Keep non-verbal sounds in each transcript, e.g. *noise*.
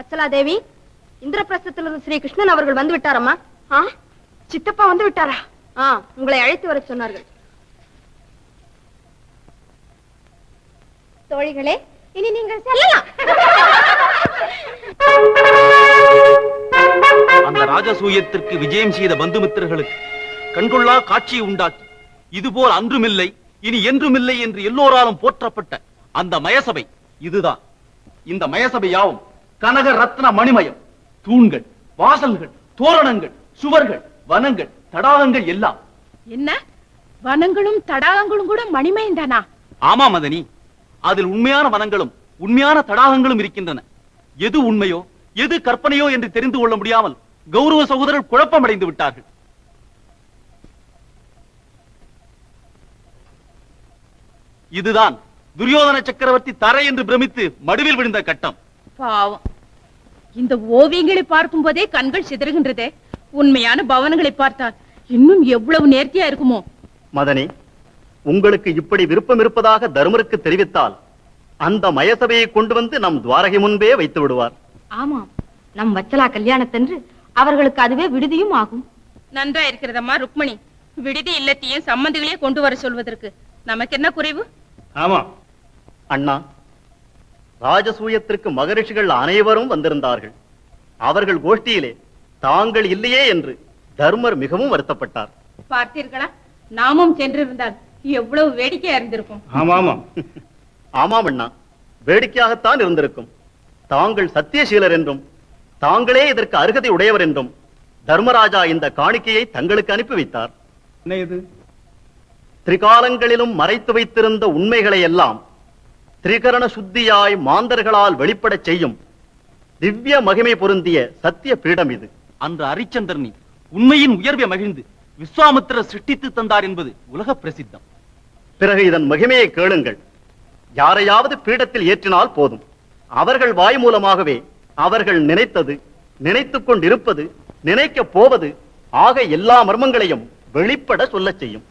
வச்சலா தேவி இந்திரபிரஸ்தத்திலிருந்து ஸ்ரீ கிருஷ்ணன் அவர்கள் வந்து விட்டாரம்மா ஆ? சித்தப்பா வந்து விட்டாரா ஆ உங்களை அழைத்து வர சொன்னார்கள். தோழிகளே இனி நீங்கள் செல்லலாம் அந்த ராஜசூயத்திற்கு விஜயம் செய்த பந்துமித்திரர்களுக்கு கண்கொள்ளா காட்சியை உண்டாக்கி இதுபோல் அன்றுமில்லை இனி என்றுமில்லை என்று எல்லோராலும் போற்றப்பட்ட அந்த மயசபை இதுதான். இந்த மயசபை யாவும் கனக ரத்ன மணிமயம். தூண்கள் வாசல்கள் தோரணங்கள் சுவர்கள் வனங்கள் தடாகங்கள் எல்லாம். என்ன? வனங்களும் தடாகங்களும் கூட மணிமயந்தானா ஆமா மதனி. அதில் உண்மையான வனங்களும் உண்மையான தடாகங்களும் இருக்கின்றன. எது உண்மையோ எது கற்பனையோ என்று தெரிந்து கொள்ள முடியாமல் கௌரவ சகோதரர் குழப்பமடைந்து விட்டார்கள். இதுதான் துரியோதன சக்கரவர்த்தி தரை என்று பிரமித்து மடுவில் விழுந்த கட்டம். பாவம். இந்த ஓவியங்களை பார்க்கும் போதே கண்கள் சிதறுகின்றதே. உண்மையான பவனங்களை பார்த்தால் இன்னும் எவ்வளவு நேர்த்தியா இருக்குமோ? மதனி உங்களுக்கு இப்படி விருப்பம் இருப்பதாக தருமருக்கு தெரிவித்தால் அந்த மயசபையை கொண்டு வந்து நம் துவாரகை முன்பே வைத்து விடுவார். ஆமாம். நம் வச்சலா கல்யாணத்தன்று அவர்களுக்கு அதுவே விடுதியும் ஆகும். நன்றா இருக்கிறதம்மா ருக்மணி. விடுதி இல்லத்தையும் சம்மந்திகளே கொண்டு வர சொல்வதற்கு நமக்கு என்ன குறைவு? ஆமா. அண்ணா ராஜசூயத்திற்கு மகரிஷிகள் அனைவரும் வந்திருந்தார்கள். அவர்கள் கோஷ்டியிலே தாங்கள் இல்லையே என்று தர்மர் மிகவும் வருத்தப்பட்டார். பார்த்தீர்களா? நாமும் சென்றிருந்தால் எவ்வளவு வேடிக்கையா இருந்திருக்கும். ஆமாம் ஆமாம் அண்ணா வேடிக்கையாகத்தான் இருந்திருக்கும். தாங்கள் சத்தியசீலர் என்றும் தாங்களே இதற்கு அருகதை உடையவர் என்றும் தர்மராஜா இந்த காணிக்கையை தங்களுக்கு அனுப்பி வைத்தார். என்ன இது? திரிகாலங்களிலும் மறைத்து வைத்திருந்த உண்மைகளை எல்லாம் திரிகரண சுத்தியாய் மாந்தர்களால் வெளிப்படச் செய்யும் திவ்ய மகிமை பொருந்திய சத்திய பீடம் இது. அன்று அரிச்சந்திரனி உண்மையின் உயர்வை மகிழ்ந்து விஸ்வாமித்திரர் சிருஷ்டித்து தந்தார் என்பது உலக பிரசித்தம். பிறகு இதன் மகிமையை கேளுங்கள். யாரையாவது பீடத்தில் ஏற்றினால் போதும். அவர்கள் வாய் மூலமாகவே அவர்கள் நினைத்தது நினைத்துக் கொண்டிருப்பது நினைக்கப் போவது ஆக எல்லா மர்மங்களையும் வெளிப்பட சொல்லச் செய்யும்.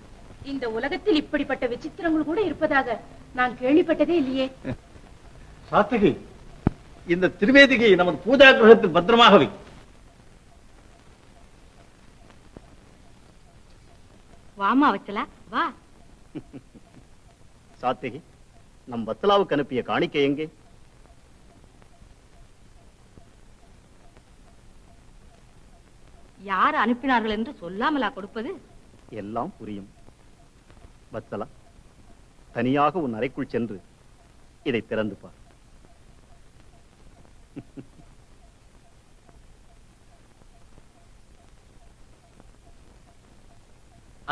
இந்த உலகத்தில் இப்படிப்பட்ட விசித்திரங்கள் கூட இருப்பதாக நான் கேள்விப்பட்டதே இல்லையே. சாத்தகி இந்த திருவேதிகை நமது பூஜா கிரகத்தில் பத்திரமாக வை. வாமா வச்சலா வா. *laughs* சாத்திகி நம் வத்சலாவுக்கு அனுப்பிய காணிக்கை எங்கே? யார் அனுப்பினார்கள் என்று சொல்லாமலா கொடுப்பது? எல்லாம் புரியும். வத்சலா தனியாக உன் அறைக்குள் சென்று இதை திறந்து பார்.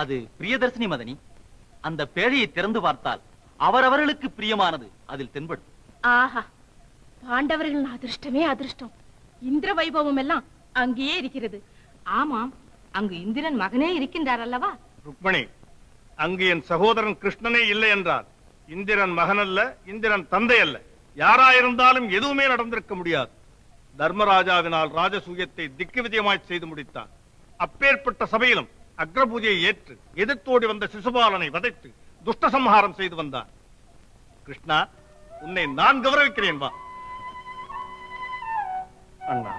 அது பிரியதர்சினி மதனி. அந்த பேழையை திறந்து பார்த்தால் அவரவர்களுக்கு பிரியமானது அதில் தென்படும். ஆஹா பாண்டவர்களின் அதிர்ஷ்டமே அதிர்ஷ்டம். இந்திர வைபவம் எல்லாம் அங்கேயே இருக்கிறது. ஆமாம் அங்கு இந்திரன் மகனே இருக்கின்றார் அல்லவா? ருக்மணி அங்கு என் சகோதரன் கிருஷ்ணனே இல்லை என்றார் இந்திரன் மகன் அல்ல இந்திரன் தந்தை அல்ல யாராயிருந்தாலும் எதுவுமே நடந்திருக்க முடியாது. தர்மராஜாவினால் ராஜசூயத்தை திக்கு விஜயமாய் செய்து முடித்தார் அப்பேற்பட்ட சபையிலும் அக்ரபூஜையை ஏற்று எதிர்த்தோடி வந்த சிசுபாலனை வதைத்து துஷ்ட சம்ஹாரம் செய்து வந்தான். கிருஷ்ணா உன்னை நான் கௌரவிக்கிறேன் வா. அண்ணா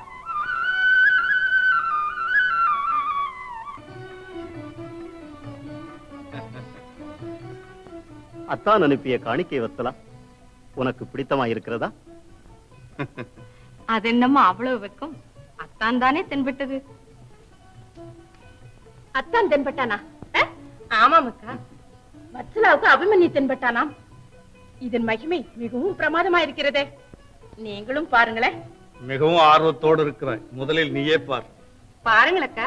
அத்தான் அனுப்பிய காணிக்கை வத்தலா? உனக்கு பிடித்தமா இருக்கிறதா? அது என்னம்மா அவ்வளவு வெக்கம்? அத்தான் தானே தென்பட்டது? அத்தான் தென்பட்டானா? அஹ்? ஆமாம் அக்கா. வத்சலாவுக்கு அபிமன்யு தென்பட்டானாம் இதன் மகிமை மிகவும் பிரமாதமா இருக்கிறதே. நீங்களும் பாருங்களேன். மிகவும் ஆர்வத்தோடு இருக்கிறாய். முதலில் நீயே பார். பாருங்களக்கா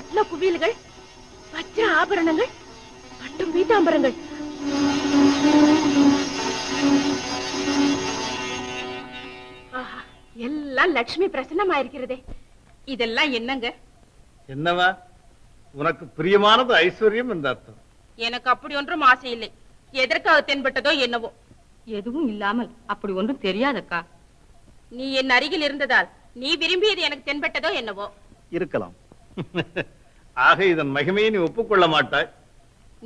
ரத்ன குவியல்கள் வஜ்ர ஆபரணங்கள் பட்டும் பீதாம்பரங்கள். ஆஹா எல்லாம் லட்சுமி பிரசன்னமா இருக்கிறதே இதெல்லாம் என்னங்க? என்னவா? உனக்கு பிரியமானது ஐஸ்வர்யம் என்ற அர்த்தம். எனக்கு அப்படி ஒன்றும் ஆசை இல்லை. எதற்காக தென்பட்டதோ என்னவோ. எதுவும் இல்லாமல் அப்படி ஒன்றும் தெரியாதக்கா? நீ என் அருகில் இருந்ததால் நீ விரும்பியது எனக்கு தென்பட்டதோ என்னவோ. இருக்கலாம். ஆக இதன் மகிமையை நீ ஒப்புக்கொள்ள மாட்டாய்.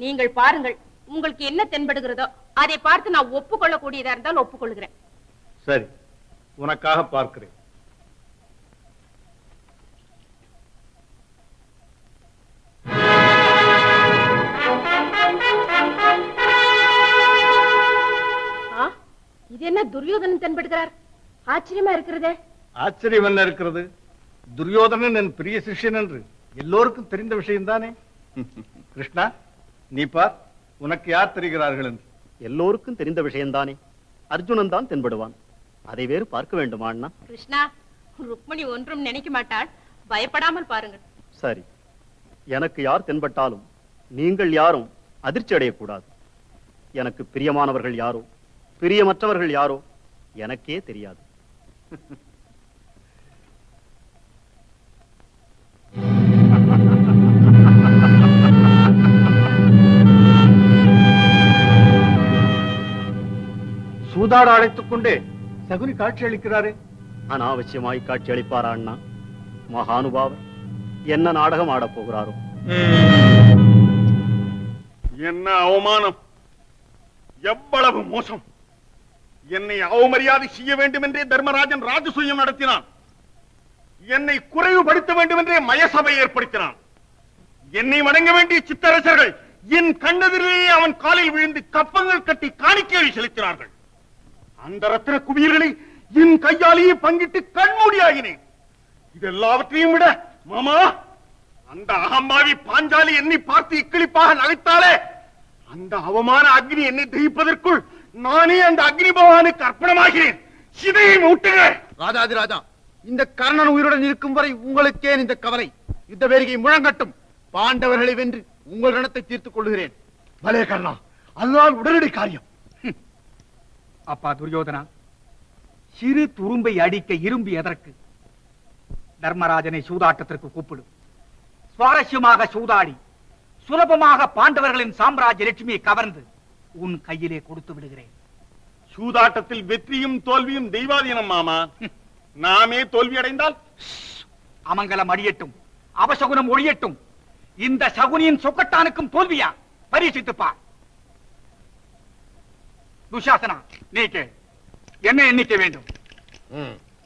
நீங்கள் பாருங்கள் உங்களுக்கு என்ன தென்படுகிறதோ அதை பார்த்து நான் ஒப்புக்கொள்ளக்கூடியதா இருந்தால் ஒப்புக்கொள்கிறேன். சரி உனக்காக பார்க்கிறேன். இது என்ன துரியோதனன் தென்படுகிறார்? ஆச்சரியமா இருக்கிறதே. ஆச்சரியம் என்ன இருக்கிறது? துரியோதனன் என் பிரிய சிஷ்யன் என்று எல்லோருக்கும் தெரிந்த விஷயம்தானே? கிருஷ்ணா நீ பார் உனக்கு யார் தெரிகிறார்கள் என்று? எல்லோருக்கும் தெரிந்த விஷயம்தானே? அர்ஜுனன் தான் தென்படுவான். அதை வேறு பார்க்க வேண்டுமா அண்ணா? கிருஷ்ணா ருக்மணி ஒன்றும் நினைக்க மாட்டாள். பயப்படாமல் பாருங்கள். சரி. எனக்கு யார் தென்பட்டாலும் நீங்கள் யாரும் அதிர்ச்சி அடையக்கூடாது. எனக்கு பிரியமானவர்கள் யாரோ பிரியமற்றவர்கள் யாரோ எனக்கே தெரியாது. சூதாட அழைத்துக் கொண்டே சகுனி காட்சி அளிக்கிறாரே அனாவசியமாய் காட்சி அளிப்பாரா அண்ணா? மகானுபாவர் என்ன நாடகம் ஆடப் போகிறாரோ? என்ன அவமானம்? எவ்வளவு மோசம்? என்னை அவமரியாதை செய்ய வேண்டும் என்றே தர்மராஜன் ராஜசூயம் நடத்தினான். என்னை குறைவுபடுத்த வேண்டும் என்றே மயசபை ஏற்படுத்தினான். என்னை வணங்க வேண்டிய சித்தரசர்கள் என் கண்ணதிலேயே அவன் காலில் விழுந்து கப்பங்கள் கட்டி காணிக்கையை செலுத்தினார்கள். அந்த ரத்தின குவியல்களை என் கையாலேயே பங்கிட்டு கண்மூடியாகினேன். இதெல்லாவற்றையும் விட மாமா அந்த அகம்பாவி பாஞ்சாலி என்னை பார்த்து இக்கிழிப்பாக நகைத்தாலே அந்த அவமான அக்னி என்னை தகிப்பதற்குள் நானே அந்த அக்னி பகவானுக்கு அர்ப்பணமாகிறேன். சிதையை மூட்டுங்க ராஜாதி ராஜா இந்த கர்ணன் உயிருடன் இருக்கும் வரை உங்களுக்கே இந்த கவலை? யுத்த வேரிகை முழங்கட்டும். பாண்டவர்களை வென்று உங்கள் ரணத்தை தீர்த்துக் கொள்கிறேன் பலே கர்ணா அதுதான் உடனடி காரியம். அப்பா துரியோதனா சிறு துரும்பை அடிக்க இரும்பு எதற்கு? தர்மராஜனை சூதாட்டத்திற்கு கூப்பிடு சுவாரஸ்யமாக சூதாடி சுலபமாக பாண்டவர்களின் சாம்ராஜ்ய லட்சுமியை கவர்ந்து உன் கையிலே கொடுத்து விடுகிறேன். சூதாட்டத்தில் வெற்றியும் தோல்வியும் தெய்வாதீனம் மாமா. நாமே தோல்வி அடைந்தால்? அமங்கலம் அடியட்டும் அவசகுனம் ஒழியட்டும். இந்த சகுனியின் சொக்கட்டானுக்கும் தோல்வியா? பரீட்சித்துப்பா துஷாசனா நீ கேள் என்ன எண்ணிக்கை வேண்டும்.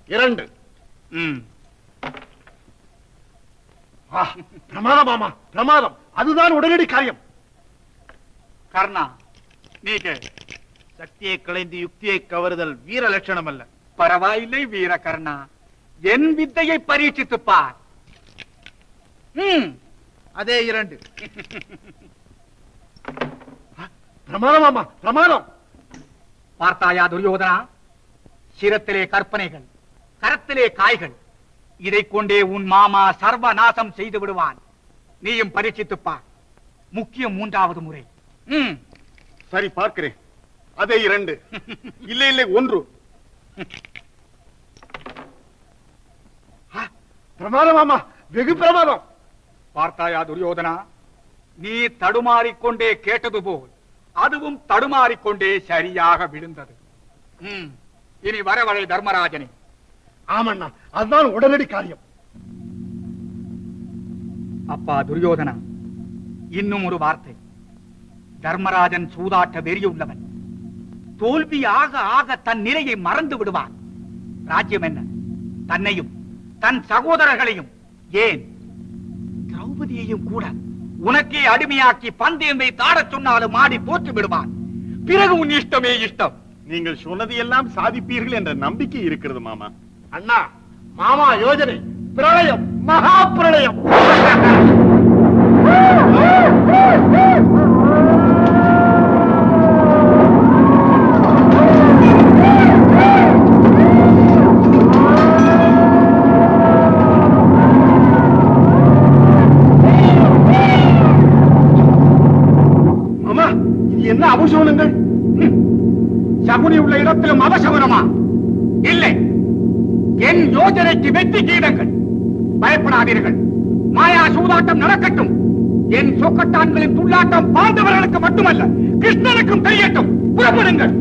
இரண்டு. பிரமாதம் மாமா பிரமாதம். அதுதான் உடனடி காரியம். கர்ணா நீ கேள் சக்தியை களைந்து யுக்தியை கவருதல் வீர லட்சணம் அல்ல பரவாயில்லை வீர கர்ணா என் வித்தையை பரீட்சித்துப் பார். ம் அதே இரண்டு. பிரமாதம் மாமா பிரமாதம். பார்த்தாயா துரியோதனா? சிரத்திலே கற்பனைகள் கரத்திலே காய்கள் இதை கொண்டே உன் மாமா சர்வநாசம் செய்து விடுவான். நீயும் பரீட்சித்துப் பார் முக்கியம் மூன்றாவது முறை. சரி பார்க்கிறேன். அதே இரண்டு. *laughs* இல்லை இல்லை ஒன்று. பிரமாதம் மாமா. வெகு பிரமாதம். பார்த்தாயா துரியோதனா? நீ தடுமாறிக்கொண்டே கேட்டது போல். அதுவும் தடுமாறிக்கொண்டே சரியாக விழுந்தது. இனி வரவழை தர்மராஜனே. ஆமண்ணா அதுதான் உடனடி காரியம். அப்பா துரியோதனா இன்னும் ஒரு வார்த்தை. தர்மராஜன் சூதாட்ட வெறியுள்ளவன் தோல்வி ஆக ஆக தன் நிலையை மறந்து விடுவான். ராஜ்யம் என்ன? தன்னையும் தன் சகோதரர்களையும். ஏன்? திரௌபதியையும் கூட. உனக்கே அடிமையாக்கி பந்தயம் தாடச் சொன்னாலும் ஆடி போட்டு விடுவான். பிறகு உன் இஷ்டமே இஷ்டம். நீங்கள் சொன்னது எல்லாம் சாதிப்பீர்கள் என்ற நம்பிக்கை இருக்கிறது மாமா. அண்ணா மாமா யோஜனை பிரளயம் மகா பிரளயம். *laughs* சகுனி உள்ள இடத்திலும் அவசவரமா இல்லை. என் யோஜனைக்கு வெற்றி கீடங்கள். பயப்படாதீர்கள். மாயா சூதாட்டம் நடக்கட்டும். என் சொக்கட்டான்களின் துள்ளாட்டம் பாண்டவர்களுக்கு மட்டுமல்ல கிருஷ்ணனுக்கும் தெரியட்டும். புறப்படுங்கள்.